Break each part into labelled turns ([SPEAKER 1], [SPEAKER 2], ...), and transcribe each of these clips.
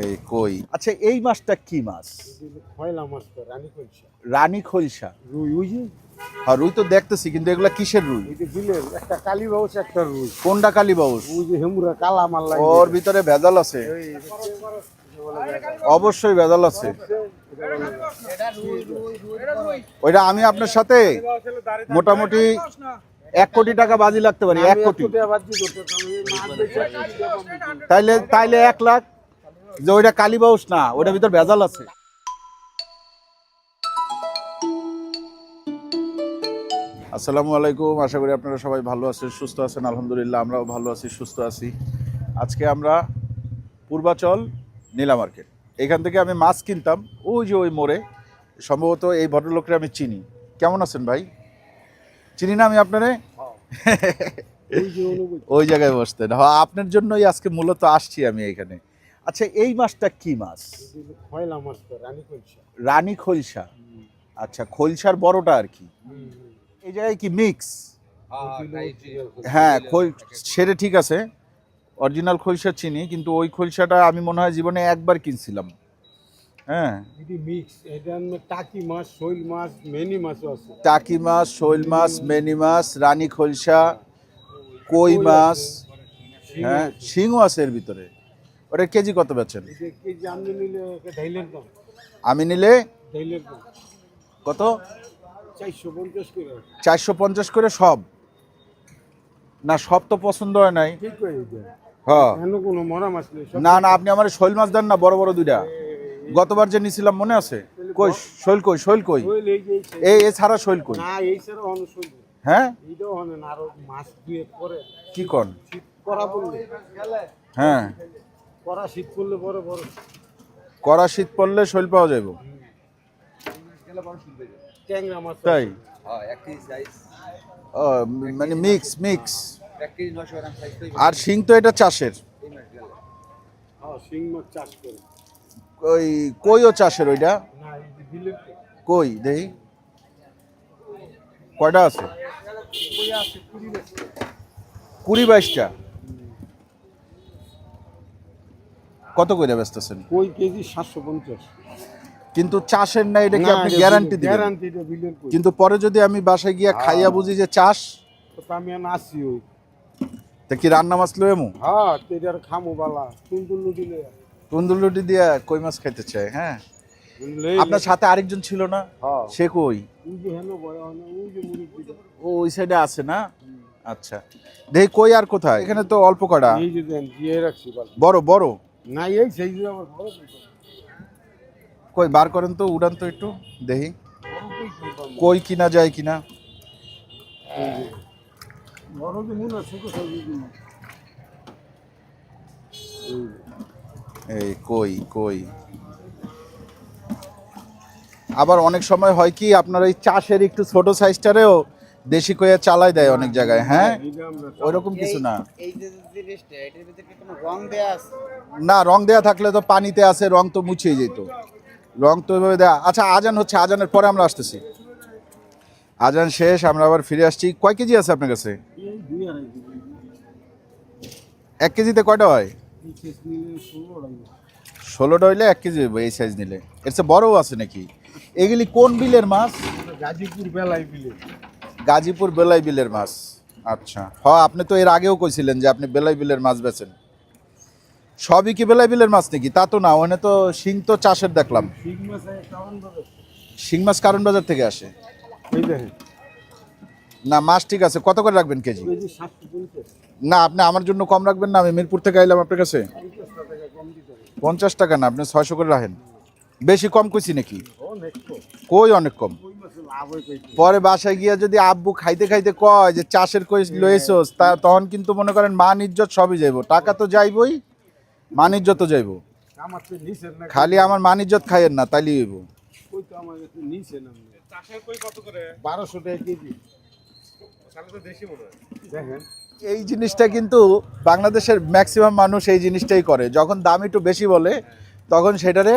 [SPEAKER 1] এই কই? আচ্ছা এই মাছটা কি মাছ?
[SPEAKER 2] পয়লা মাছ রানী
[SPEAKER 1] খলসা।
[SPEAKER 2] রুই ওই যে?
[SPEAKER 1] আর রুই তো দেখতেছি কিন্তু এগুলা কিসের রুই?
[SPEAKER 2] বিলের একটা কালী বাউস একটা রুই।
[SPEAKER 1] কোনটা কালী বাউস?
[SPEAKER 2] ওই যে হেমুরা কালা মাল্লা
[SPEAKER 1] ওর ভিতরে ভেজাল আছে। অবশ্যই ভেজাল আছে। ওইটা আমি আপনার সাথে মোটামুটি এক কোটি টাকা বাজি লাগতে পারি এক কোটি। তাইলে তাইলে এক লাখ যে ওইটা কালীবাউস না ওইটার ভিতর ভেজাল আছে। আসসালামু আলাইকুম আশা করি আপনারা সবাই ভালো আছেন সুস্থ আছেন আলহামদুলিল্লাহ আমরাও ভালো আছি সুস্থ আছি। আজকে আমরা পূর্বাচল নীলা মার্কেট। এখান থেকে আমি মাছ কিনতাম ওই যে ওই মোড়ে। সম্ভবত এই ভদ্রলোককে আমি চিনি। কেমন আছেন ভাই? চিনি না আমি আপনারে? ওই জায়গায় বসতেন। হ্যাঁ আপনার জন্যই আজকে মূলত আসছি আমি এখানে। আচ্ছা এই মাছটা কি মাছ?
[SPEAKER 2] রানী
[SPEAKER 1] খলসা। আচ্ছা খলসার বড়টা আর কি? এই জায়গায় কি মিক্স? হ্যাঁ খোল সেটা ঠিক আছে। অরিজিনাল খলসা চিনি কিন্তু ওই খলসাটা আমি মনে হয় জীবনে একবার কিনছিলাম। হ্যাঁ।
[SPEAKER 2] টাকি মাছ শৈল মাছ মেনি আছে।
[SPEAKER 1] টাকি মাছ শৈল মাছ মেনি মাছ রানী খলসা কই মাছ হ্যাঁ শিংও আছে। এর ভিতরে। ওটা কেজি কত বেচেন? আমি নিলে কত?
[SPEAKER 2] চারশো পঞ্চাশ করে।
[SPEAKER 1] সব? না সব তো পছন্দ হয় নাই। হ্যাঁ।
[SPEAKER 2] মাছ
[SPEAKER 1] না না আপনি আমার শৈল মাছ দেন না বড় বড় দুইটা। গতবার যে নিছিলাম মনে আছে? কই শৈল কই শৈল কই?
[SPEAKER 2] এই।
[SPEAKER 1] এছাড়া শৈল। কই?
[SPEAKER 2] না এই ছাড়া অন্য শৈল।
[SPEAKER 1] হ্যাঁ?
[SPEAKER 2] এইটাও হনে না আরও মাছ দুয়ে পরে।
[SPEAKER 1] কি কন?
[SPEAKER 2] শীত করা পড়লে
[SPEAKER 1] হ্যাঁ।
[SPEAKER 2] করা শীত করলে পরে বড়।
[SPEAKER 1] কড়া শীত পড়লে শৈল পাওয়া যাবে
[SPEAKER 2] ট্যাংরা মাছ
[SPEAKER 1] তাই?
[SPEAKER 3] হ্যাঁ, এক কেজি সাইজ
[SPEAKER 1] মানে মিক্স মিক্স
[SPEAKER 3] এক কেজি নশো গ্রাম সাইজ তো
[SPEAKER 1] আর শিং তো এটা চাষের।
[SPEAKER 2] হ্যাঁ শিং মাছ চাষ করে।
[SPEAKER 1] ওই কইও চাষের ওইটা। কই দেই? কয়টা আছে?
[SPEAKER 2] কুড়ি
[SPEAKER 1] বাইশটা? কত করে বেচতেছেন?
[SPEAKER 2] কই কেজি সাতশো পঞ্চাশ।
[SPEAKER 1] কিন্তু চাষের না এটা কি আপনি গ্যারান্টি দিবেন?
[SPEAKER 2] গ্যারান্টি বিলের কই?
[SPEAKER 1] কিন্তু পরে যদি আমি বাসায় গিয়া খাইয়া বুঝি যে চাষ
[SPEAKER 2] তো আমি আর আসি ওই।
[SPEAKER 1] তা কি রান্না মাছ লয়ে এমু
[SPEAKER 2] হ্যাঁ তেজার খামো বালা। তুলতুল দিলে
[SPEAKER 1] তন্দুর রুটি দিয়া কই মাছ খাইতে চাই হ্যাঁ? আপনার সাথে আরেকজন ছিল না?
[SPEAKER 2] হ্যাঁ।
[SPEAKER 1] সে কই? ও ওই সাইডে আছে না? আচ্ছা। দেখি কই আর কোথায়? এখানে তো অল্প কটা। বড় বড়।
[SPEAKER 2] না এই সেই কই
[SPEAKER 1] বার করেন তো উড়ান তো একটু দেখি।
[SPEAKER 2] কই
[SPEAKER 1] কিনা যায় কিনা?
[SPEAKER 2] বড় এই
[SPEAKER 1] কই কই? আবার অনেক সময় হয় কি আপনার ওই চাষের একটু ছোট সাইজটারেও দেশি কইয়া চালাই দেয় অনেক জায়গায় হ্যাঁ? ওইরকম কিছু না।
[SPEAKER 3] এই যে জিনিসটা এটার ভিতরে কি কোনো রং দেয়া আছে?
[SPEAKER 1] না রং দেয়া থাকলে তো পানিতে আছে রং তো মুছিয়ে যেত। রং তো ওইভাবে দেয়া আচ্ছা আজান হচ্ছে আজানের পরে আমরা আসতেছি। আজান শেষ আমরা আবার ফিরে আসছি। কয় কেজি আছে আপনার কাছে। এক কেজিতে কয়টা হয়? ষোলোটা হইলে এক কেজি হইব এই সাইজ নিলে। এর চেয়ে বড়ও আছে নাকি? এগুলি কোন বিলের মাছ?
[SPEAKER 2] গাজীপুর বেলায় বিলে।
[SPEAKER 1] গাজীপুর বেলাই বিলের মাছ। আচ্ছা। হ্যাঁ আপনি তো এর আগেও কইছিলেন যে আপনি বেলাই বিলের মাছ বেচেন। সবই কি বেলাই বিলের মাছ নাকি? তা তো না ওখানে তো শিং তো চাষের দেখলাম।
[SPEAKER 2] শিং মাছ
[SPEAKER 1] কারণ বাজার। থেকে আসে।
[SPEAKER 2] এই দেখেন।
[SPEAKER 1] না মাছ ঠিক আছে। কত করে রাখবেন কেজি? না আপনি আমার জন্য কম রাখবেন না আমি মিরপুর থেকে আইলাম আপনার কাছে।
[SPEAKER 2] পঞ্চাশ টাকা
[SPEAKER 1] না আপনি ছয়শো করে রাখেন। বেশি কম কইছি নাকি? কই অনেক কম? পরে বাসায় গিয়া যদি আব্বু খাইতে খাইতে কয় যে চাষের কই লয়েছস তা তখন কিন্তু মনে করেন মান ইজ্জত সবই যাইব। টাকা তো যাইবই মান ইজ্জত যাইব। খালি আমার মান ইজ্জত খাইয়েন না তাইলে হইব।
[SPEAKER 2] কই তো আমার কাছে নিচে না। চাষের কই কত করে? বারোশো টাকা কেজি তাহলে তো দেশি মনে হয় দেখেন
[SPEAKER 1] এই জিনিসটা কিন্তু বাংলাদেশের ম্যাক্সিমাম মানুষ এই জিনিসটাই করে। যখন দাম একটু বেশি বলে তখন সেটারে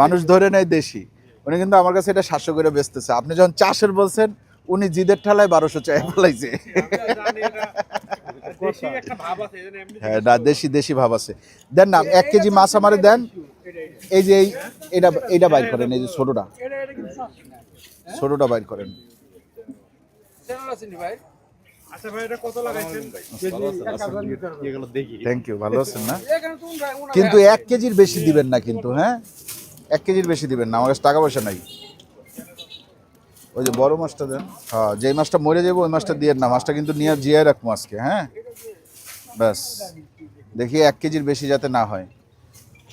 [SPEAKER 1] মানুষ ধরে নেয় দেশি। উনি কিন্তু আমার কাছে এটা সাতশো করে বেচতেছে। আপনি যখন চাষের বলছেন উনি জিদের ঠালায় বারোশো চাই ফেলাইছে
[SPEAKER 2] এমনি
[SPEAKER 1] হ্যাঁ না দেশি দেশি ভাব আছে। দেন না এক কেজি মাছ আমারে দেন। এই যে এটা এইটা বাইর করেন এই যে ছোটটা। ছোটটা বাইর করেন।
[SPEAKER 2] আচ্ছা ভাই? এটা
[SPEAKER 1] থ্যাংক ইউ ভালো আছেন? না? কিন্তু এক কেজির বেশি দিবেন না কিন্তু হ্যাঁ? এক কেজির বেশি দিবেন না আমার কাছে টাকা পয়সা নাই। ওই যে বড় মাছটা দেন। হ্যাঁ যেই মাছটা মরে যাব ওই মাছটা দিয়ে না। মাছটা কিন্তু নিয়ে জিয়ায় রাখব আজকে হ্যাঁ? ব্যাস। দেখি এক কেজির বেশি যাতে না হয়।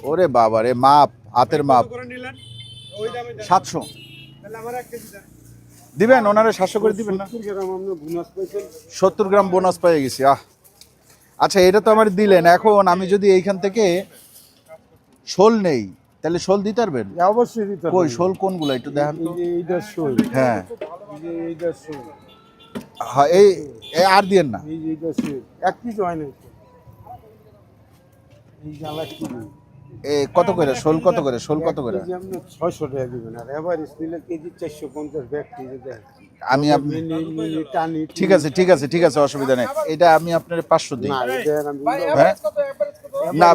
[SPEAKER 1] ওরে বাবা রে মাপ হাতের মাপ। সাতশো। দিবেন? ওনারা সাতশো করে দিবেন না? সত্তর গ্রাম বোনাস পেয়ে গেছি আহ। আচ্ছা এটা তো আমার দিলেন। এখন আমি যদি এইখান থেকে শোল নেই তাহলে শোল দিতে পারবেন?
[SPEAKER 2] অবশ্যই দিতে
[SPEAKER 1] কই শোল কোনগুলো? একটু দেখান
[SPEAKER 2] এইটা শোল।
[SPEAKER 1] হ্যাঁ।
[SPEAKER 2] এই এইটা শোল।
[SPEAKER 1] হ্যাঁ এই এই আর দিয়েন না।
[SPEAKER 2] এক কিছু হয় না এই জ্বালা কি
[SPEAKER 1] কত করে? শোল কত করে? শোল কত করে?
[SPEAKER 2] আপনি ছয়শো টাকা দিবেন। আর এভারেজ নিলে কেজি চারশো পঞ্চাশ ব্যাগ কেজি দেয়
[SPEAKER 1] আমি আপনি
[SPEAKER 2] টানি
[SPEAKER 1] ঠিক আছে ঠিক আছে ঠিক আছে অসুবিধা নেই। এটা আমি আপনার পাঁচশো দিই। হ্যাঁ না।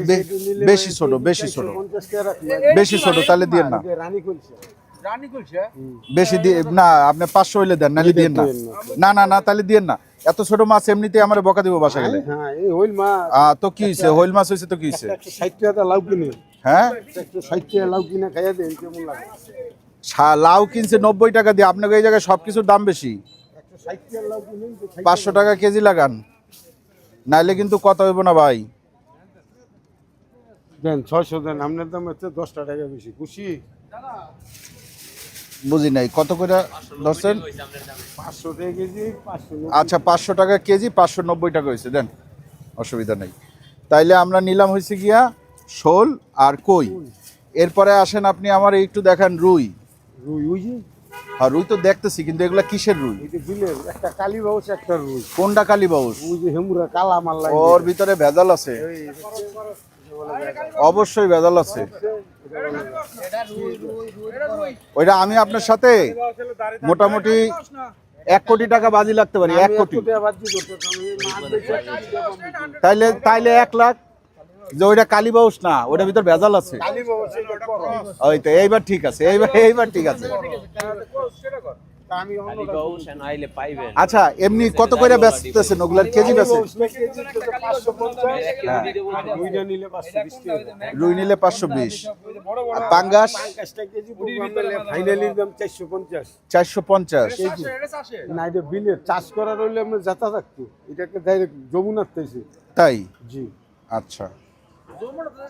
[SPEAKER 1] বেশি ছোট বেশি ছোট। বেশি ছোট তাহলে দিয়েন না। বেশি দিয়ে না আপনি পাঁচশো হইলে দেন নাহলে দিয়েন না। না না না তাহলে দিয়েন না। এত ছোট মাছ এমনিতে আমার বকা দিব বাসা গেলে।
[SPEAKER 2] হ্যাঁ এই হইল মা
[SPEAKER 1] আহ, তো কি হয়েছে হইল মাছ হয়েছে তো কি হয়েছে
[SPEAKER 2] একশো ষাট টাকা লাউ কিনে।
[SPEAKER 1] হ্যাঁ?
[SPEAKER 2] একশো ষাট টাকা লাউ কিনে খাইয়া দেন কেমন লাগে?
[SPEAKER 1] লাউ কিনছে নব্বই টাকা দিয়ে আপনাকে এই জায়গায় সব কিছুর দাম বেশি।
[SPEAKER 2] একশো ষাট টাকা
[SPEAKER 1] কেজি লাগান। নাইলে কিন্তু কত হইব না ভাই?
[SPEAKER 2] দেন ছয়শো দেন আপনার দাম হচ্ছে দশটা টাকা বেশি। খুশি?
[SPEAKER 1] বুঝি নাই। কত করে ধরছেন? আচ্ছা পাঁচশো টাকা কেজি পাঁচশো নব্বই টাকা হয়েছে দেন। অসুবিধা নেই। তাইলে আমরা নিলাম হয়েছে গিয়া শোল আর কই। এরপরে আসেন আপনি আমার একটু দেখান রুই।
[SPEAKER 2] রুই
[SPEAKER 1] আর রুই তো দেখতেছি কিন্তু এগুলা কিসের রুই?
[SPEAKER 2] একটা কালী বাউস একটা রুই।
[SPEAKER 1] কোনটা কালী বাউস
[SPEAKER 2] ওই যে হেমুরা কালা মাল লাগে।
[SPEAKER 1] ওর ভিতরে ভেজাল আছে। অবশ্যই ভেজাল আছে। ওইটা আমি আপনার সাথে মোটামুটি এক কোটি টাকা বাজি লাগতে পারি, এক কোটি। তাইলে তাইলে এক লাখ যে ওইটা কালীবাউস না, ওইটার ভিতর ভেজাল আছে। ওই তো, এইবার ঠিক আছে, এইবার এইবার ঠিক আছে। আচ্ছা এমনি কত করে বেচতেছেন ওগুলার কেজি বেচে? হ্যাঁ।
[SPEAKER 2] দুইটা নিলে পাঁচশো বিশ টাকা।
[SPEAKER 1] রুই নিলে পাঁচশো বিশ। আর পাঙ্গাস?
[SPEAKER 2] পাঁচটা কেজি ফাইনালি চারশো পঞ্চাশ।
[SPEAKER 1] চারশো পঞ্চাশ।
[SPEAKER 2] না এটা বিলের। চাষ করার হইলে আমরা যাতা থাকতো এটাকে ডাইরেক্ট যমুনার
[SPEAKER 1] তাই?
[SPEAKER 2] জি।
[SPEAKER 1] আচ্ছা।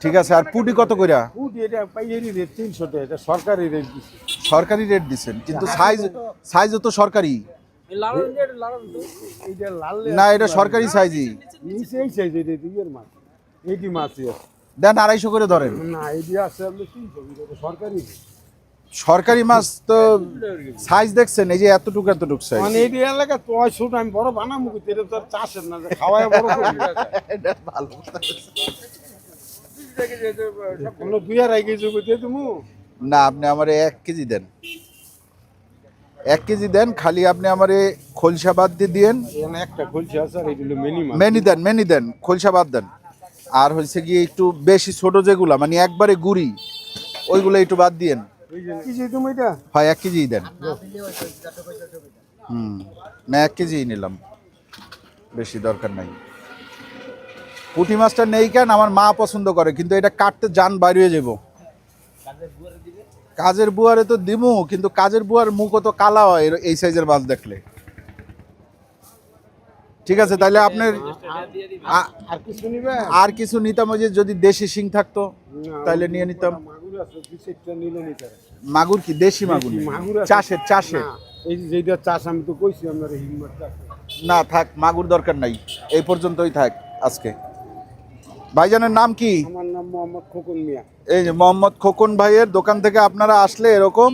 [SPEAKER 1] ঠিক আছে আর পুটি কত করে
[SPEAKER 2] ফুট এটা পাইকারি রেট তিনশো টাকা এটা সরকারি রেট দিচ্ছে
[SPEAKER 1] সরকারি রেট দিচ্ছেন কিন্তু সাইজ সাইজও তো সরকারি। না এটা সরকারি সাইজই
[SPEAKER 2] নিচে এই সাইজ এটা দুইয়ের মাছ। এইটি মাছই আছে
[SPEAKER 1] দেন আড়াইশো করে ধরেন।
[SPEAKER 2] না এইটি আছে আপনি তিনশো এটা সরকারি
[SPEAKER 1] সরকারি মাছ তো সাইজ দেখছেন এই যে এতটুকু এতটুকু সাইজ
[SPEAKER 2] মানে এই এলাকা তো ছোট আমি বড় বানাবো কিন্তু এটা তো চাষের না খাওয়ায় বড় করবি। কোনো দুই আড়াই কেজি দিয়ে তুমি
[SPEAKER 1] না আপনি আমার এক কেজি দেন। এক কেজি দেন খালি আপনি আমার খোলসা বাদ দিয়ে দিয়েন।
[SPEAKER 2] একটা খুলছে আছে আর এইগুলো মিনিমাম
[SPEAKER 1] মেনি দেন মেনি দেন খোলসা বাদ দেন। আর হচ্ছে গিয়ে একটু বেশি ছোট যেগুলা মানে একবারে গুড়ি ওইগুলো একটু বাদ দিয়েন।
[SPEAKER 2] কি তুমি এটা?
[SPEAKER 1] হয় এক কেজিই দেন। হুম না এক কেজিই নিলাম। বেশি দরকার নাই। পুঁটি মাছটা নেই কেন? আমার মা পছন্দ করে কিন্তু এটা কাটতে যান বাইরে যাব। কাজের বুয়ারে তো দিমু কিন্তু কাজের বুয়ার মুখও তো কালা হয় এই সাইজের মাছ দেখলে। ঠিক আছে তাহলে আপনার
[SPEAKER 2] আর কিছু
[SPEAKER 1] আর কিছু নিতাম ওই যে যদি দেশি শিং থাকতো তাহলে নিয়ে নিতাম।
[SPEAKER 2] মাগুর
[SPEAKER 1] কি? দেশি মাগুর চাষের চাষের।
[SPEAKER 2] এই যেটা চাষ আমি তো কইছি আপনার
[SPEAKER 1] না থাক মাগুর দরকার নাই। এই পর্যন্তই থাক আজকে। ভাইজানের নাম কি?
[SPEAKER 2] আমার নাম মোহাম্মদ খোকন মিয়া।
[SPEAKER 1] এই যে মোহাম্মদ খোকন ভাইয়ের দোকান থেকে আপনারা আসলে এরকম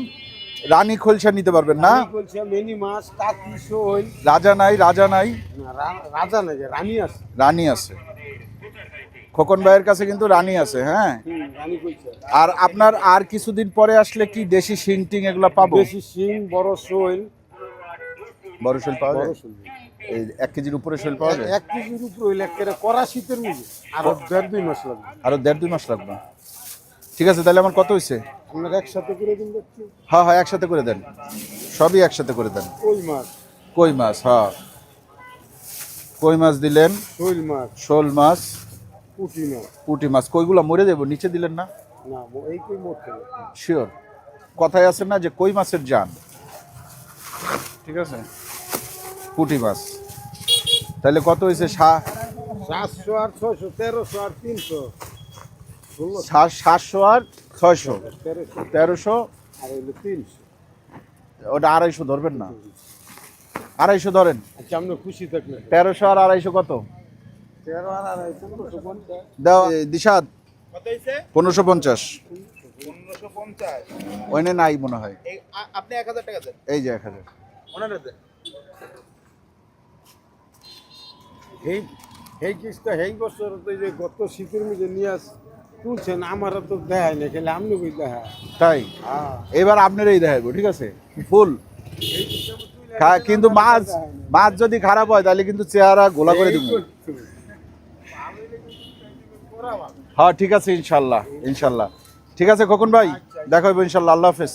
[SPEAKER 1] রানী খোলসা নিতে পারবেন না?
[SPEAKER 2] আমি মেনি মাছ কাকি শোল।
[SPEAKER 1] রাজা নাই রাজা নাই?
[SPEAKER 2] রাজা না যে রানী আছে।
[SPEAKER 1] রানী আছে। খোকন ভাইয়ের কাছে কিন্তু রানী আছে হ্যাঁ? আর আপনার আর কিছুদিন পরে আসলে কি দেশি শিং টিং এগুলো পাবো?
[SPEAKER 2] দেশি শিং বড় শোল।
[SPEAKER 1] বড় শোল পাওয়া যায়? এই এক কেজির উপরে শৈল পাওয়া যায়?
[SPEAKER 2] এক কেজির উপরে হইলে একেবারে কড়া শীতের মধ্যে। আর দেড় দুই মাস লাগবে।
[SPEAKER 1] আরও দেড় দুই মাস লাগবে। ঠিক আছে তাহলে আমার কত হয়েছে
[SPEAKER 2] আপনার একসাথে করে দিন দেখছি।
[SPEAKER 1] হ্যাঁ হ্যাঁ একসাথে করে দেন। সবই একসাথে করে দেন।
[SPEAKER 2] ওই মাছ।
[SPEAKER 1] কই মাছ? হ্যাঁ। কই মাছ দিলেন?
[SPEAKER 2] শৈল মাছ।
[SPEAKER 1] শোল মাছ।
[SPEAKER 2] পুঁটি মাছ।
[SPEAKER 1] পুঁটি মাছ। কইগুলো মরে দেবো নিচে দিলেন না?
[SPEAKER 2] না এই কই মরতে
[SPEAKER 1] শিওর কথায় আছে না যে কই মাছের জান? ঠিক আছে? পুঁটি মাছ। তাহলে কত হয়েছে?
[SPEAKER 2] সাতশো আর ছয়শো তেরোশো আর তিনশো।
[SPEAKER 1] সাতশো আর ছয়শো।
[SPEAKER 2] তেরোশো।
[SPEAKER 1] তেরোশো?
[SPEAKER 2] আর হইল তিনশো।
[SPEAKER 1] ওটা আড়াইশো ধরবেন না। আড়াইশো ধরেন।
[SPEAKER 2] আচ্ছা আপনি খুশি থাকলেন
[SPEAKER 1] তেরোশো আর আড়াইশো কত?
[SPEAKER 2] তেরো আর আড়াই পনেরোশো পঞ্চাশ।
[SPEAKER 1] দাও দিশাদ
[SPEAKER 4] কত হয়েছে
[SPEAKER 1] পনেরোশো পঞ্চাশ।
[SPEAKER 4] পনেরোশো পঞ্চাশ।
[SPEAKER 1] ওইনে নাই মনে হয়।
[SPEAKER 4] এই আপনি এক হাজার টাকা দেন।
[SPEAKER 1] এই যে এক হাজার
[SPEAKER 4] ওনার দেন
[SPEAKER 2] এই এই কিস্তা এই বছর তো যে গত শীতের মধ্যে নিয়ে আস তুলছেন আমার তো দেখায় না খেলে আপনি কই দেখা
[SPEAKER 1] তাই?
[SPEAKER 2] হ্যাঁ।
[SPEAKER 1] এবার আপনারই দেখাবো ঠিক আছে? ফুল। কিন্তু মাছ মাছ যদি খারাপ হয় তাহলে কিন্তু চেহারা গোলা করে দিব। হ্যাঁ ঠিক আছে ইনশাল্লাহ ইনশাল্লাহ। ঠিক আছে খোকন ভাই দেখা হবে ইনশাল্লাহ আল্লাহ হাফেজ।